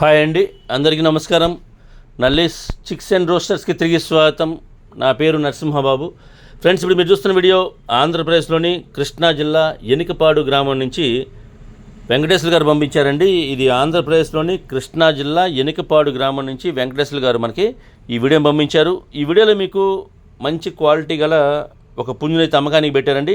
Hi అండి అందరికీ నమస్కారం. నల్లీస్ చిక్స్ అండ్ రోస్టర్స్కి తిరిగి స్వాగతం. నా పేరు నరసింహబాబు. ఫ్రెండ్స్ ఇప్పుడు మీరు చూస్తున్న వీడియో ఆంధ్రప్రదేశ్లోని కృష్ణా జిల్లా ఎనికపాడు గ్రామం నుంచి వెంకటేశ్వర గారు పంపించారండి. ఇది ఆంధ్రప్రదేశ్లోని కృష్ణా జిల్లా ఎనికపాడు గ్రామం నుంచి వెంకటేశ్వర గారు మనకి ఈ వీడియో పంపించారు. ఈ వీడియోలో మీకు మంచి క్వాలిటీ గల ఒక పుంజునైతే అమ్మకానికి పెట్టారండి.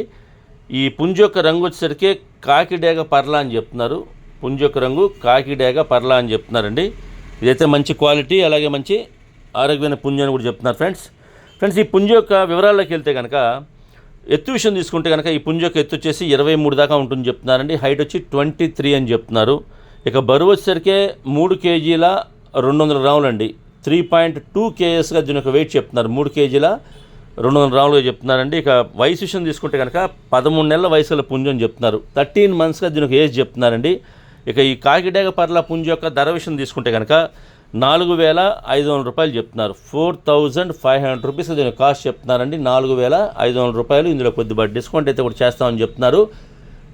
ఈ పుంజు యొక్క రంగు వచ్చేసరికి కాకిడేగ పర్లా అని చెప్తున్నారు. పుంజు యొక్క రంగు కాకిడేగ పర్లా అని చెప్తున్నారండి. ఇదైతే మంచి క్వాలిటీ అలాగే మంచి ఆరోగ్యమైన పుంజు అని కూడా చెప్తున్నారు ఫ్రెండ్స్. ఫ్రెండ్స్ ఈ పుంజు యొక్క వివరాల్లోకి వెళ్తే కనుక ఎత్తు విషయం తీసుకుంటే కనుక ఈ పుంజు యొక్క ఎత్తు వచ్చేసి ఇరవై మూడు దాకా ఉంటుంది చెప్తున్నారండి. హైట్ వచ్చి ట్వంటీ త్రీ అని చెప్తున్నారు. ఇక బరువు వచ్చేసరికి మూడు కేజీల రెండు వందల గ్రాములు అండి త్రీ పాయింట్ టూ కేఎస్గా దీని యొక్క వెయిట్ చెప్తున్నారు. మూడు కేజీల రెండు వందల రాములుగా చెప్తున్నారండి. ఇక వయసు విషయం తీసుకుంటే కనుక పదమూడు నెలల వయసుల పుంజు చెప్తున్నారు. థర్టీన్ మంత్స్గా దీని ఏజ్ చెప్తున్నారండి. ఇక ఈ కాకిడేగ పర్ల పుంజు యొక్క ధర విషయం తీసుకుంటే కనుక నాలుగు వేల ఐదు వందల రూపాయలు చెప్తున్నారు. Four thousand five hundred rupees దీని కాస్ట్ చెప్తున్నారండి. నాలుగు వేల ఐదు వందల రూపాయలు ఇందులో కొద్దిపాటి డిస్కౌంట్ అయితే కూడా చేస్తామని చెప్తున్నారు.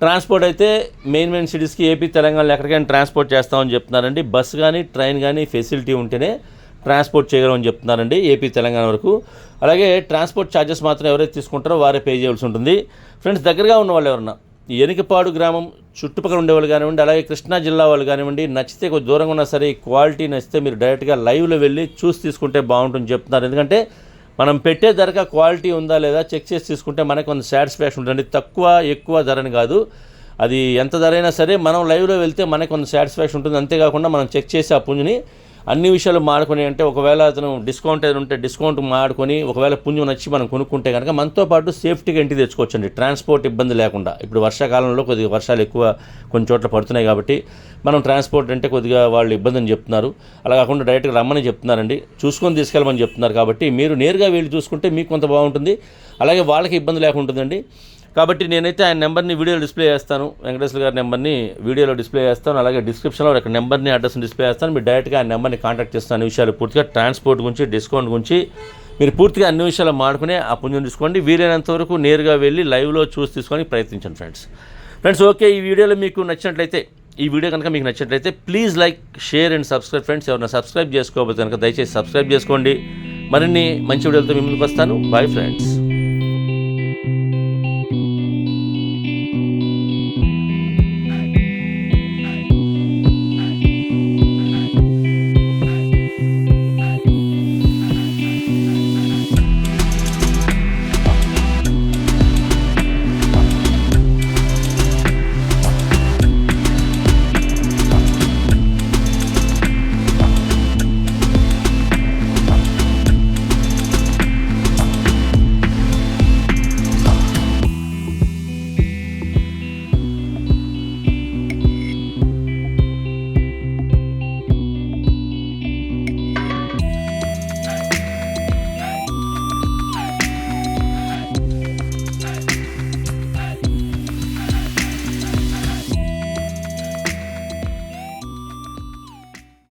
ట్రాన్స్పోర్ట్ అయితే మెయిన్ మెయిన్ సిటీస్కి ఏపీ తెలంగాణలో ఎక్కడికైనా ట్రాన్స్పోర్ట్ చేస్తామని చెప్తున్నారండి. బస్సు కానీ ట్రైన్ కానీ ఫెసిలిటీ ఉంటేనే ట్రాన్స్పోర్ట్ చేయగలమని చెప్తున్నారండి ఏపీ తెలంగాణ వరకు. అలాగే ట్రాన్స్పోర్ట్ ఛార్జెస్ మాత్రం ఎవరైతే తీసుకుంటారో వారే పే చేయాల్సి ఉంటుంది. ఫ్రెండ్స్ దగ్గరగా ఉన్న వాళ్ళు ఎవరన్నా ఎనికపాడు గ్రామం చుట్టుపక్కల ఉండేవాళ్ళు కానివ్వండి అలాగే కృష్ణా జిల్లా వాళ్ళు కానివ్వండి నచ్చితే కొంచెం దూరంగా ఉన్నా సరే క్వాలిటీ నచ్చితే మీరు డైరెక్ట్గా లైవ్లో వెళ్ళి చూసి తీసుకుంటే బాగుంటుంది చెప్తున్నారు. ఎందుకంటే మనం పెట్టే ధరగా క్వాలిటీ ఉందా లేదా చెక్ చేసి తీసుకుంటే మనకు కొంత సాటిస్ఫాక్షన్ ఉంటుంది. తక్కువ ఎక్కువ ధరని కాదు. అది ఎంత ధర అయినా సరే మనం లైవ్లో వెళ్తే మనకు కొంత సాటిస్ఫాక్షన్ ఉంటుంది. అంతేకాకుండా మనం చెక్ చేసి ఆ పుంజుని అన్ని విషయాలు మాడుకొని అంటే ఒకవేళ అతను డిస్కౌంట్ ఏదైనా ఉంటే డిస్కౌంట్ మాడుకొని ఒకవేళ పుణ్యం నచ్చి మనం కొనుక్కుంటే కనుక మనతో పాటు సేఫ్టీగా ఇంటికి తెచ్చుకోవచ్చండి. ట్రాన్స్పోర్ట్ ఇబ్బంది లేకుండా. ఇప్పుడు వర్షాకాలంలో కొద్దిగా వర్షాలు ఎక్కువ కొన్ని చోట్ల పడుతున్నాయి కాబట్టి మనం ట్రాన్స్పోర్ట్ అంటే కొద్దిగా వాళ్ళు ఇబ్బందిని చెప్తున్నారు. అలా కాకుండా డైరెక్ట్గా రమ్మని చెప్తున్నారండి. చూసుకొని తీసుకెళ్ళమని చెప్తున్నారు కాబట్టి మీరు నేరుగా వెళ్ళి చూసుకుంటే మీకు కొంత బాగుంటుంది. అలాగే వాళ్ళకి ఇబ్బంది లేకుండా ఉంటుందండి. కాబట్టి నేనైతే ఆయన నెంబర్ని వీడియోలో డిస్ప్లే చేస్తాను. వెంకటేశ్వర గారి నెంబర్ని వీడియోలో డిస్ప్లే చేస్తాను. అలాగే డిస్క్రిప్షన్లో ఒక నెంబర్ని అడ్రస్ని డిస్ప్లే చేస్తాను. మీరు డైరెక్ట్గా ఆ నెంబర్ని కాంటాక్ట్ చేస్తాను అన్ని విషయాలు పూర్తిగా ట్రాన్స్పోర్ట్ గురించి డిస్కౌంట్ గురించి మీరు పూర్తిగా అన్ని విషయాలు మాడుకునే ఆ పుణ్యం తీసుకోండి. వీలైనంత వరకు నేరుగా వెళ్ళి లైవ్లో చూసి తీసుకొని ప్రయత్నించండి ఫ్రెండ్స్. ఫ్రెండ్స్ ఓకే ఈ వీడియోలో మీకు నచ్చినట్లయితే ఈ వీడియో కనుక మీకు నచ్చినట్లయితే please like share and subscribe. Friends ఎవరైనా సబ్స్క్రైబ్ చేసుకోకపోతే కనుక దయచేసి సబ్స్క్రైబ్ చేసుకోండి. మరిన్ని మంచి వీడియోలతో మీ ముందుకు వస్తాను. Bye friends.